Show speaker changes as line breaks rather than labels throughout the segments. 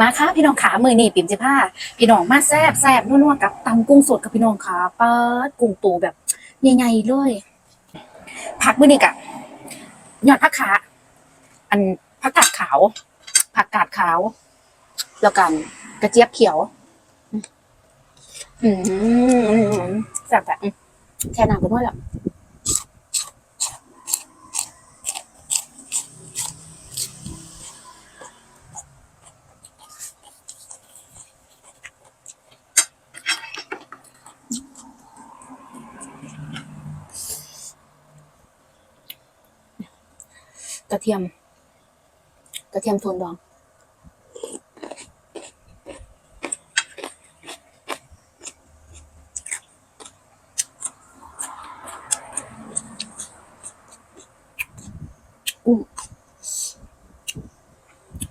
มาค่ะพี่น้องขามือนี่ปิ่มสิผ้าพี่น้องมาแซบแซบนัวๆกับตำกุ้งสดกับพี่น้องขาเปิดกุ้งตูแบบใหญ่ๆเลยผักมือนี่กะยอดผักขาอันผักกาดขาว ผักกาดขาว แล้วกันกระเจี๊ยบเขียว อืมแซ่บแบบแช่น้ำกันด้วยแหละ กระเทียม กระเทียมโทนดอง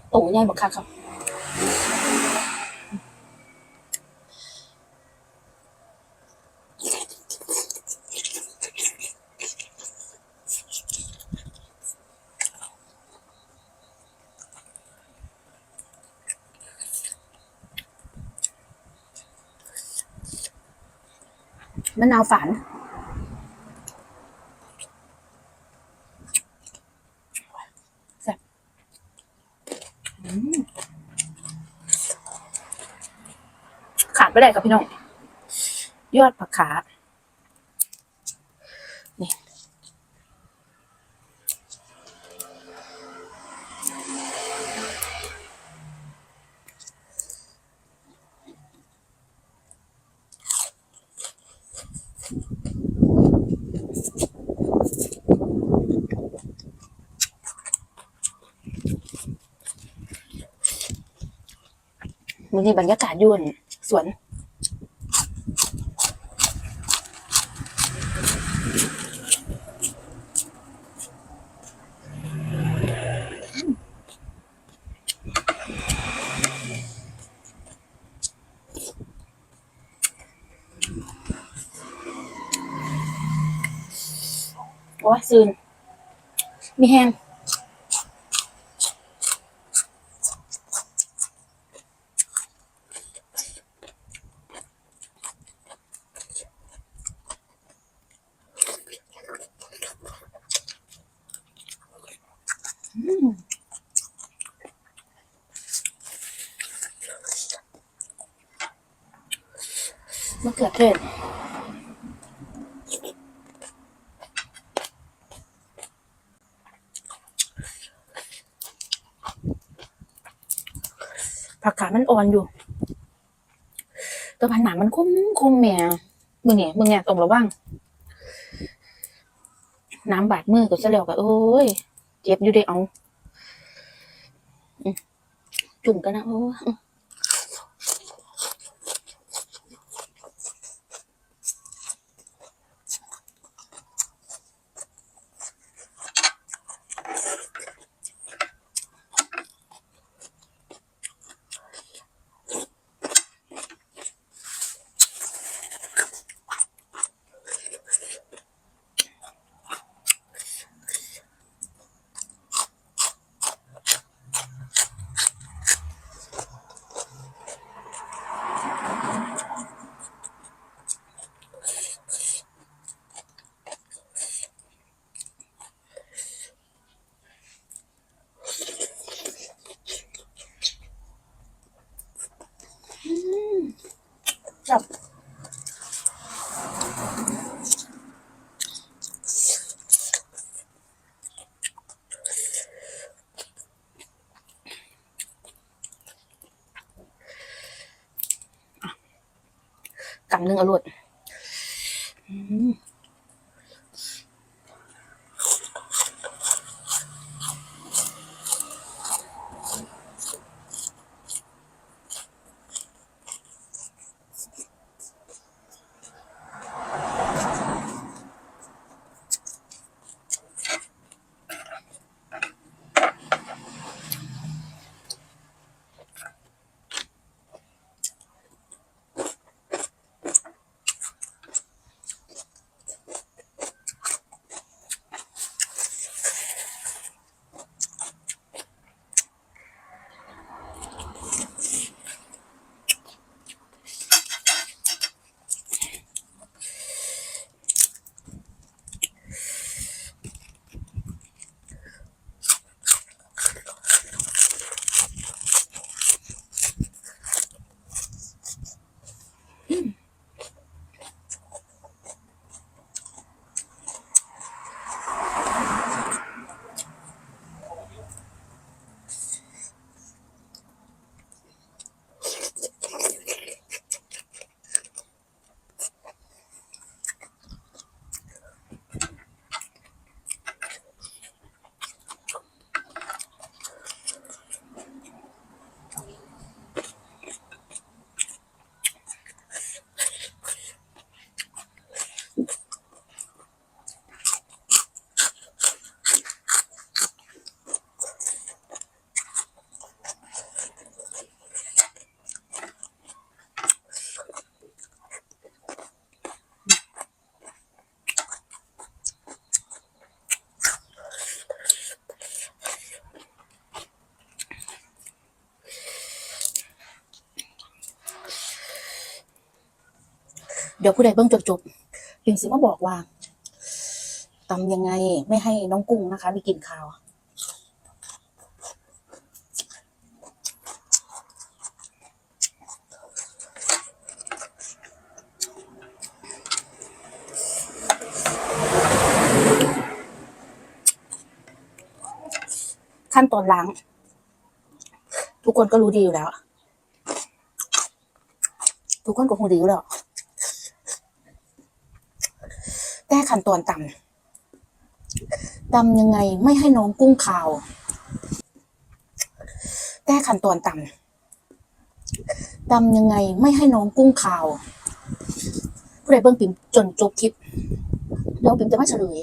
โอ้ยายบอกค่ะครับ มะนาวฝานแซ่บขาดไม่ได้กับพี่น้อง ยอดผักขาด มือนี้บรรยากาศอยวนสวนโอ้ยซืนมีแห้ง มะเขือเทศผักขามันอ่อนอยู่ แต่ผันหนามันคมคมแหม่มึงเนี่ยมึงเนี่ยตรงระว่าง น้ำบาดมือก็จะแล้วก็โอ้ย เจ็บอยู่ได้เอาจุ่มกันนะโอ้ย จับ กำหนึ่งอรวด ดี๋ยวผู้ใดเบิ่งจบจบๆปิงสิมาบอกว่าตำยังไงไม่ให้น้องกุ้งนะคะมีกลิ่นคาวขั้นตอนล้าง ทุกคนก็รู้ดีอยู่แล้ว ทุกคนก็คงดีอยู่แล้ว แต่ขั้นตอนตำตำยังไงไม่ให้น้องกุ้งขาวแต่ขั้นตอนตำตำยังไงไม่ให้น้องกุ้งขาวผู้ใดเบิ่งปิ่มจนจบคลิปเดี๋ยวปิ่มจะมาเฉลย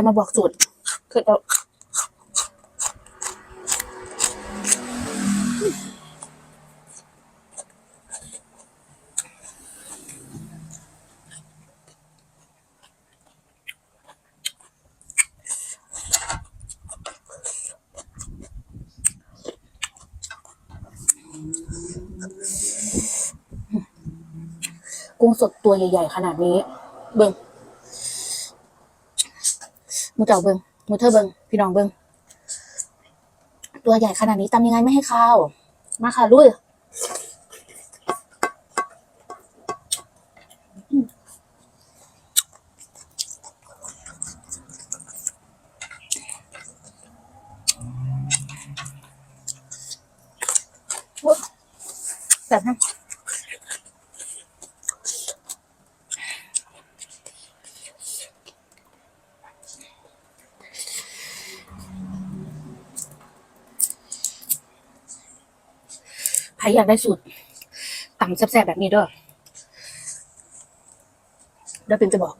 จะมาบอกสูตรคือเรากุ้งสดตัวใหญ่ ๆ ขนาดนี้ เบิ่ง มูเจ้าเบิงมูเธอเบิงพี่น้องเบิงตัวใหญ่ขนาดนี้ตำยังไงไม่ให้ข้าว มาค่ะลุยอืมโอ๊ยแบบนั้น ใครอยากได้สูตรตำแซ่บๆแบบนี้ด้อเดี๋ยวเป็นจะบอก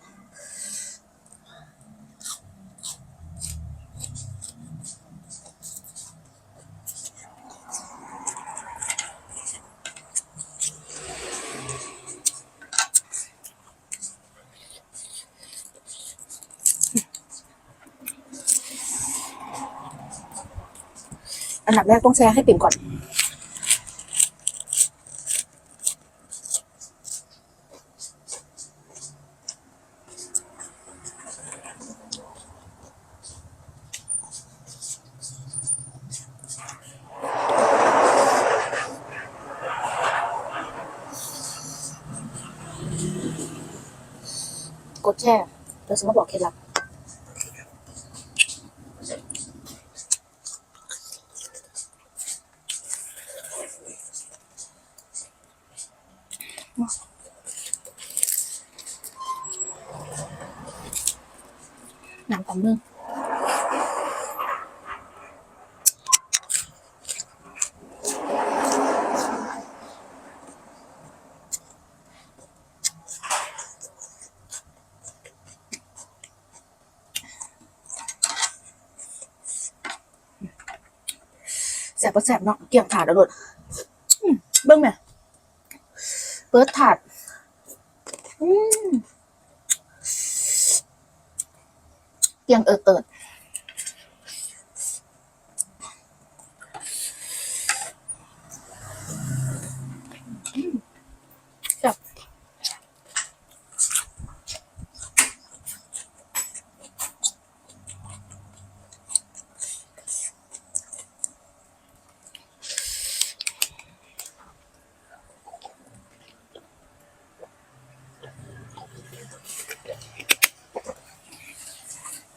อันดับแรกต้องแชร์ให้ปิ่มก่อน ก ดแช่เราสมมติบอกเคล็ดลับหน้ำตำลึง แสบปะแสบเนาะเกี่ยงถาดแล้วโดดอืมเบิ้งแม่เปิดถาดเตียงเออเติดจับ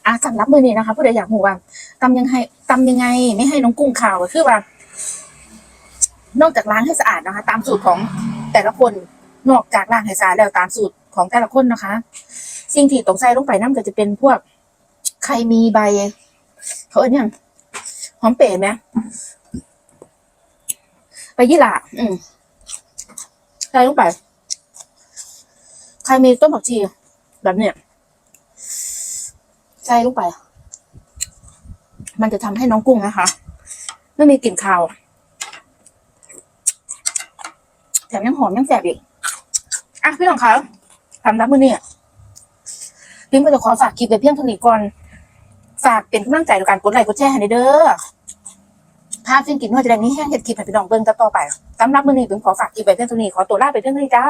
อะ สำหรับมือนี้นะคะผู้ใดอยากรู้ว่าตำยังไงตำยังไง ไม่ให้น้องกุ้งขาวคือว่า นอกจากล้างให้สะอาดนะคะ ตามสูตรของแต่ละคนนอกจากล้างให้สะอาดแล้วตามสูตรของแต่ละคนนะคะ สิ่งที่ต้องใส่ลงไปน้ำก็จะเป็นพวกใครมีใบเขาเรียกยังหอมเป๋ไหมใบยี่หร่าอืมใส่ลงไป ใครมีต้นผักชีแบบเนี้ย ใส่ลงไป มันจะทำให้น้องกุ้งนะคะ ไม่มีกลิ่นคาวแถมยังหอมยังแสบอีก อะพี่น้องคะทำรับมือเนี่ยพิมก็จะขอฝากคลิปไปเพียงเท่านี้ก่อน ฝากเป็นกำลังใจในการกดไลค์กดแชร์ให้เด้อภาพฟินกินว่าจะได้นี้แห้งเห็ดคลิปให้พี่น้องเบิ่งต่อไปสำหรับมือนี้ผมขอฝากคลิปไปเพียงเท่านี้ขอตัวลาไปเพียงเท่านี้จ้า